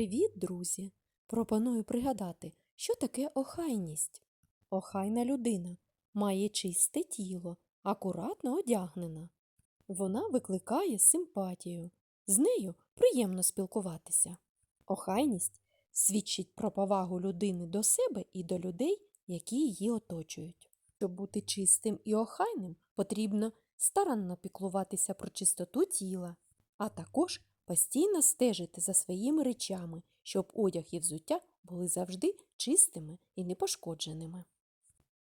Привіт, друзі! Пропоную пригадати, що таке охайність. Охайна людина має чисте тіло, акуратно одягнена. Вона викликає симпатію. З нею приємно спілкуватися. Охайність свідчить про повагу людини до себе і до людей, які її оточують. Щоб бути чистим і охайним, потрібно старанно піклуватися про чистоту тіла, а також постійно стежити за своїми речами, щоб одяг і взуття були завжди чистими і непошкодженими.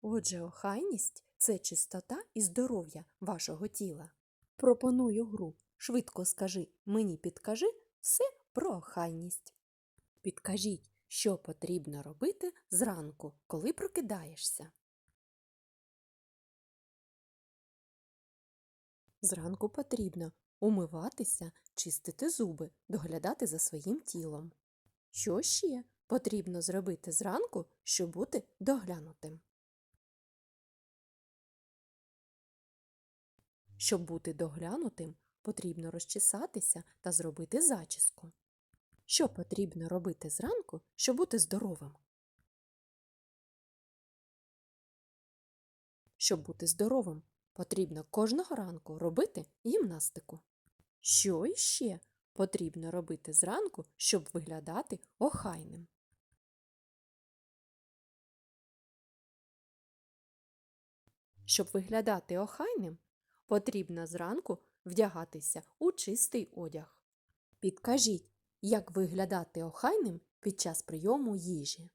Отже, охайність це чистота і здоров'я вашого тіла. Пропоную гру. Швидко скажи, мені підкажи все про охайність. Підкажіть, що потрібно робити зранку, коли прокидаєшся. Зранку потрібно умиватися, чистити зуби, доглядати за своїм тілом. Що ще потрібно зробити зранку, щоб бути доглянутим? Щоб бути доглянутим, потрібно розчесатися та зробити зачіску. Що потрібно робити зранку, щоб бути здоровим? Щоб бути здоровим, потрібно кожного ранку робити гімнастику. Що іще потрібно робити зранку, щоб виглядати охайним? Щоб виглядати охайним, потрібно зранку вдягатися у чистий одяг. Підкажіть, як виглядати охайним під час прийому їжі.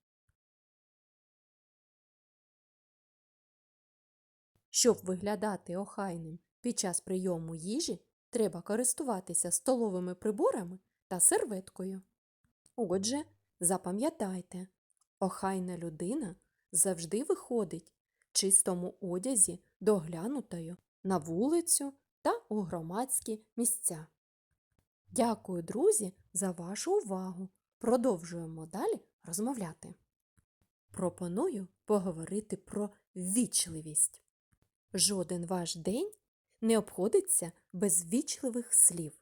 Щоб виглядати охайним під час прийому їжі, треба користуватися столовими приборами та серветкою. Отже, запам'ятайте, охайна людина завжди виходить в чистому одязі доглянутою на вулицю та у громадські місця. Дякую, друзі, за вашу увагу. Продовжуємо далі розмовляти. Пропоную поговорити про ввічливість. Жоден ваш день не обходиться без ввічливих слів.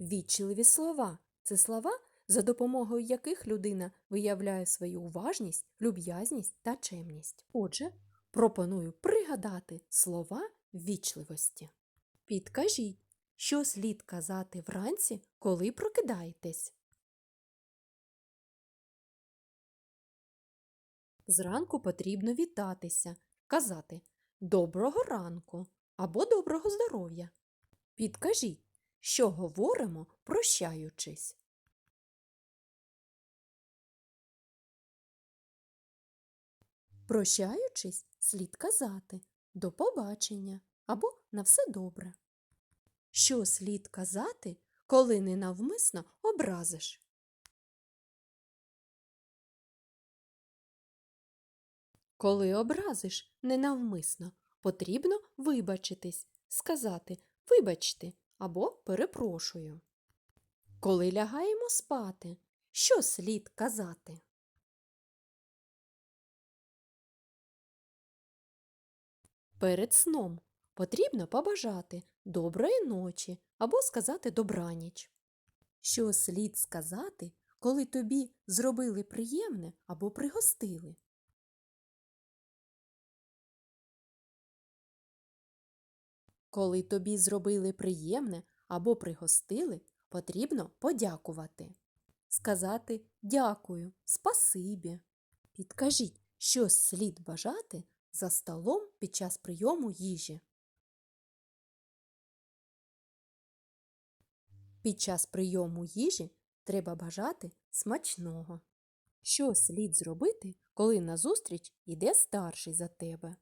Ввічливі слова це слова, за допомогою яких людина виявляє свою уважність, люб'язність та чемність. Отже, пропоную пригадати слова ввічливості. Підкажіть, що слід казати вранці, коли прокидаєтесь? Зранку потрібно вітатися, казати Доброго ранку або доброго здоров'я. Підкажіть, що говоримо, прощаючись. Прощаючись, слід казати до побачення або на все добре. Що слід казати, коли ненавмисно образиш? Коли образиш ненавмисно, потрібно вибачитись, сказати вибачте або перепрошую. Коли лягаємо спати, що слід казати? Перед сном потрібно побажати доброї ночі або сказати добраніч. Що слід сказати, коли тобі зробили приємне або пригостили? Коли тобі зробили приємне або пригостили, потрібно подякувати. Сказати дякую, спасибі. Підкажіть, що слід бажати за столом під час прийому їжі. Під час прийому їжі треба бажати смачного. Що слід зробити, коли назустріч іде старший за тебе?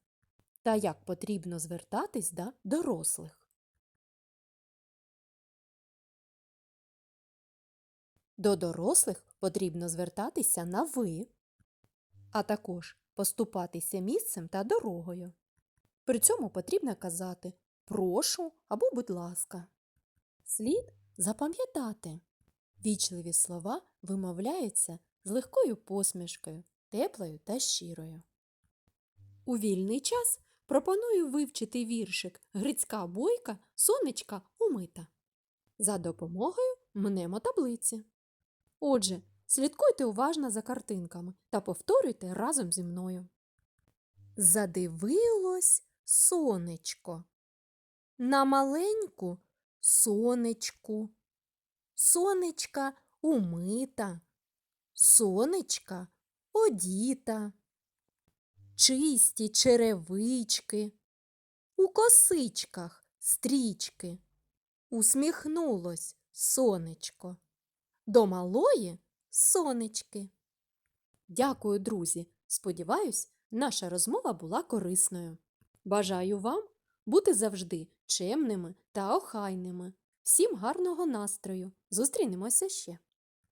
Та як потрібно звертатись до дорослих? До дорослих потрібно звертатися на ви, а також поступатися місцем та дорогою. При цьому потрібно казати прошу або будь ласка. Слід запам'ятати. Вічливі слова вимовляються з легкою посмішкою, теплою та щирою. У вільний час пропоную вивчити віршик Грицька бойка, сонечка умита. За допомогою мнемотаблиці. Отже, Слідкуйте уважно за картинками та повторюйте разом зі мною. Задивилось сонечко на маленьку сонечку. Сонечка умита, сонечка одіта, чисті черевички, у косичках стрічки. Усміхнулось сонечко. До малої сонечки. Дякую, друзі. Сподіваюсь, наша розмова була корисною. Бажаю вам бути завжди чемними та охайними. Всім гарного настрою. Зустрінемося ще.